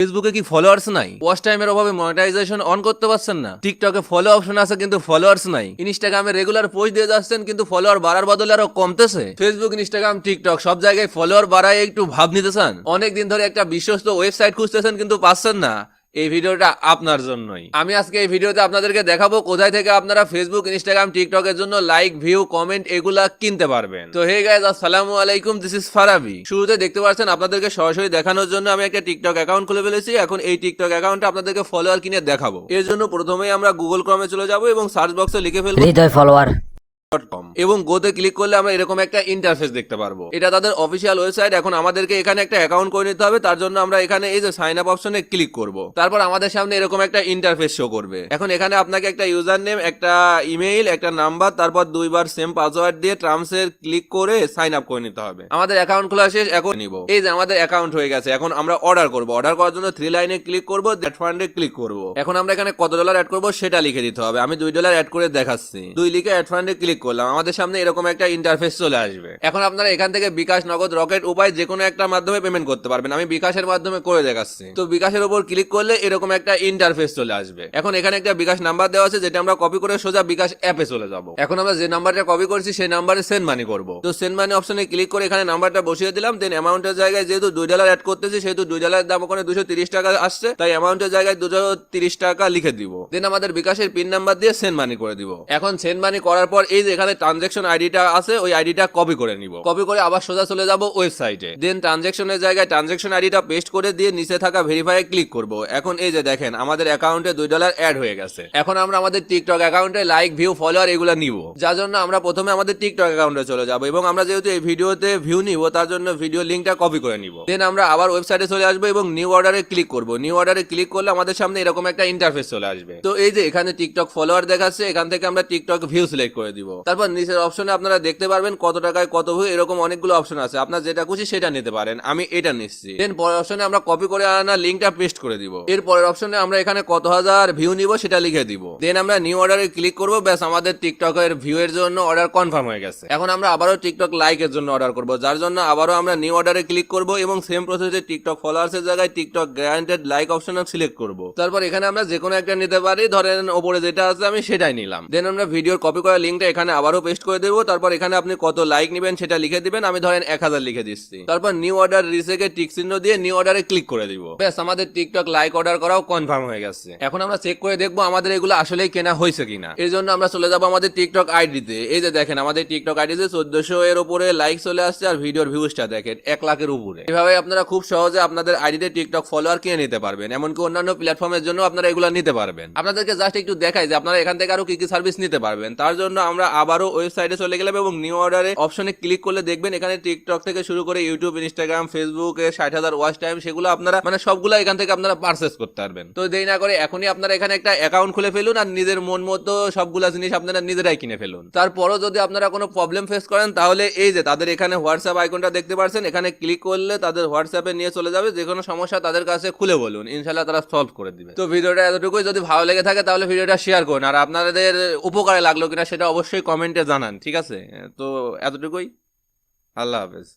ফেসবুকে কি ফলোয়ার্স নাই? ওয়াচ টাইমের অভাবে মনিটাইজেশন অন করতে পারছেন না। টিকটকে ফলো অপশন আছে, কিন্তু ফলোয়ার্স নাই। ইনস্টাগ্রামে রেগুলার পোস্ট দিয়ে যাচ্ছেন, কিন্তু ফলোয়ার বাড়ার বদলে আরও কমতেছে। ফেসবুক ইনস্টাগ্রাম টিকটক সব জায়গায় ফলোয়ার বাড়ায় একটু ভাব নিতে চান। অনেক দিন ধরে একটা বিশ্বস্ত ওয়েবসাইট খুঁজতেছেন, কিন্তু পাচ্ছেন না। এই ভিডিওটা আপনার জন্যই। আমি আজকে এই ভিডিওতে আপনাদেরকে দেখাবো কোথায় থেকে আপনারা ফেসবুক ইনস্টাগ্রাম টিকটকের জন্য লাইক ভিউ কমেন্ট এগুলা কিনতে পারবেন। তো হে গাইজ আসসালামু আলাইকুম দিস ইজ ফারাবি। শুরুতে দেখতে পাচ্ছেন আপনাদেরকে সরাসরি দেখানোর জন্য আমি একটা টিকটক অ্যাকাউন্ট খুলে ফেলেছি। এখন এই টিকটক অ্যাকাউন্টে আপনাদেরকে ফলোয়ার কিনে দেখাবো। এর জন্য প্রথমেই আমরা গুগল ক্রমে চলে যাব এবং সার্চ বক্সে লিখে ফেলব। হৃদয় ফলোয়ার এবং গোতে ক্লিক করলে আমরা এরকম একটা ইন্টারফেস দেখতে পারব। এটা তাদের অফিসিয়াল ওয়েবসাইট এখন আমাদেরকে এখানে একটা অ্যাকাউন্ট করে নিতে হবে। তার জন্য আমরা এখানে এই যে সাইন আপ অপশনে ক্লিক করব। তারপর আমাদের সামনে এরকম একটা ইন্টারফেস শো করবে। এখন এখানে আপনাকে একটা ইউজার নেম একটা ইমেইল একটা নাম্বার তারপর দুইবার সেম পাসওয়ার্ড দিয়ে টার্মস এর ক্লিক করে সাইন আপ করে নিতে হবে। আমাদের অ্যাকাউন্ট খোলা শেষ, এখন নিব। এই যে আমাদের অ্যাকাউন্ট হয়ে গেছে। এখন আমরা অর্ডার করব। অর্ডার করার জন্য থ্রি লাইনে ক্লিক করব দ্যাট ফান্ডে ক্লিক করব। এখন আমরা এখানে কত ডলার অ্যাড করব সেটা লিখে দিতে হবে। আমি দুই ডলার অ্যাড করে দেখাচ্ছি। দুই লিখে অ্যাড ফান্ডে ক্লিক করলাম। আমাদের সামনে এরকম একটা ইন্টারফেস চলে আসবে। এখন আপনারা এখান থেকে বিকাশ নগদ রকেট উপায় যে কোনো একটা মাধ্যমে পেমেন্ট করতে পারবেন। আমি বিকাশের মাধ্যমে করে দেখাচ্ছি। তো বিকাশের উপর ক্লিক করলে এরকম একটা ইন্টারফেস চলে আসবে। এখন এখানে একটা বিকাশ নাম্বার দেওয়া আছে, যেটা আমরা কপি করে সোজা বিকাশ অ্যাপে চলে যাব। এখন আমরা যে নাম্বারটা কপি করছি, সেই নাম্বারে সেন্ড মানি করব। তো সেন্ড মানি অপশনে ক্লিক করে এখানে নাম্বারটা বসিয়ে দিলাম। দেন অ্যামাউন্টের জায়গায় যেহেতু দুই ডলার অ্যাড করতেছি, সেহেতু দুই ডলার দাম ওখানে দুশো তিরিশ টাকা আসছে। তাই অ্যামাউন্টের জায়গায় দুশো তিরিশ টাকা লিখে দিব। দেন আমাদের বিকাশের পিন নাম্বার দিয়ে সেন্ড মানি করে দিব। এখন সেন্ড মানি করার পর এই যে এখানে ট্রানজেকশন আইডিটা আছে, ওই আইডিটা কপি করে নিব। কপি করে আবার সোজা চলে যাব ওয়েবসাইটে দেন ট্রানজেকশনের জায়গায় ট্রানজেকশন আইডিটা পেস্ট করে দিয়ে নিচে থাকা ভেরিফাই ক্লিক করব। এখন এই যে দেখেন, আমাদের অ্যাকাউন্টে দুই ডলার অ্যাড হয়ে গেছে। এখন আমরা আমাদের টিকটক অ্যাকাউন্টে লাইক ভিউ ফলোয়ার এগুলো নিব। যার জন্য আমরা প্রথমে আমাদের টিকটক অ্যাকাউন্টে চলে যাব এবং আমরা যেহেতু এই ভিডিওতে ভিউ নিব, তার জন্য ভিডিও লিঙ্কটা কপি করে নিব। দেন আমরা আবার ওয়েবসাইটে চলে আসব এবং নিউ অর্ডারে ক্লিক করব। নিউ অর্ডারে ক্লিক করলে আমাদের সামনে এরকম একটা ইন্টারফেস চলে আসবে। তো এই যে এখানে টিকটক ফলোয়ার দেখাচ্ছে, এখান থেকে আমরা টিকটক ভিউ সিলেক্ট করে দিব। তারপর নিচের অপশনে আপনারা দেখতে পারবেন কত টাকায় কত ভিউ এরকম অনেকগুলো অপশন আছে। আপনার যেটা খুশি সেটা নিতে পারেন। আমি এটা নিচ্ছি। দেন পরের অপশনে আমরা কপি করে আনা লিঙ্কটা পেস্ট করে দিব। এর পরের অপশনে আমরা এখানে কত হাজার ভিউ নিব সেটা লিখে দিব। দেন আমরা নিউ অর্ডারে ক্লিক করব। ব্যাস, আমাদের টিকটকের ভিউ এর জন্য অর্ডার কনফার্ম হয়ে গেছে। এখন আমরা আবারও টিকটক লাইকের জন্য অর্ডার করব। যার জন্য আবারও আমরা নিউ অর্ডারে ক্লিক করব এবং সেম প্রসেসে টিকটক ফলোয়ার্স এর জায়গায় TikTok guaranteed like option select করব। তারপর এখানে আমরা যে কোনো একটা নিতে পারি। ধরেন ওপরে যেটা আছে আমি সেটাই নিলাম। দেন আমরা ভিডিওর কপি করা লিঙ্কটা এখানে আবারও পেস্ট করে দেবো। তারপর এখানে আপনি কত লাইক নেবেন সেটা লিখে দিবেন। আমি ধরেন এক হাজার লিখে দিচ্ছি। তারপর নিউ অর্ডার রিসেকে টিক চিহ্ন দিয়ে নিউ অর্ডারে ক্লিক করে দিব। ব্যাস, আমাদের টিকটক লাইক অর্ডার করাও কনফার্ম হয়ে গেছে। এখন আমরা চেক করে দেখব আমাদের এগুলো আসলেই কেনা হয়েছে কিনা। এর জন্য আমরা চলে যাব আমাদের টিকটক আইডিতে এই যে দেখেন, আমাদের টিকটক আইডিতে চোদ্দশো এর উপরে লাইক চলে আসছে আর ভিডিওর ভিউজটা দেখেন, এক লাখের উপরে। এভাবে আপনারা খুব সহজে আপনাদের আইডিতে টিকটক ফলোয়ার কিনে নিতে পারবেন। এমনকি অন্যান্য প্ল্যাটফর্মের জন্য আপনারা এগুলো নিতে পারবেন। আপনাদেরকে জাস্ট একটু দেখাই যে আপনারা এখান থেকে আরও কি কি সার্ভিস নিতে পারবেন। তার জন্য আমরা আবারও ওয়েবসাইটে চলে গেলাম এবং নিউ অর্ডারে অপশনে ক্লিক করলে দেখবেন এখানে টিকটক থেকে শুরু করে ইউটিউব, ইনস্টাগ্রাম ফেসবুক ষাট হাজার ওয়াচ টাইম সেগুলো আপনারা মানে সবগুলো এখান থেকে আপনারা পারচেস করতে পারবেন। তো দেরি না করে এখনই আপনারা এখানে একটা অ্যাকাউন্ট খুলে ফেলুন আর নিজের মন মতো সবগুলা জিনিস আপনারা নিজেরাই কিনে ফেলুন। তারপরও যদি আপনারা কোনো প্রবলেম ফেস করেন, তাহলে এই যে তাদের এখানে হোয়াটসঅ্যাপ আইকনটা দেখতে পাচ্ছেন এখানে ক্লিক করলে তাদের হোয়াটসঅ্যাপে নিয়ে চলে যাবে, যে কোনো সমস্যা তাদের কাছে খুলে বলুন ইনশাল্লাহ তারা সলভ করে দিবে। তো ভিডিওটা এতটুকুই, যদি ভালো লেগে থাকে তাহলে ভিডিওটা শেয়ার করুন, আর আপনাদের উপকারে লাগল কিনা সেটা অবশ্যই কমেন্টে জানান ঠিক আছে? তো এতটুকুই। আল্লাহ হাফেজ।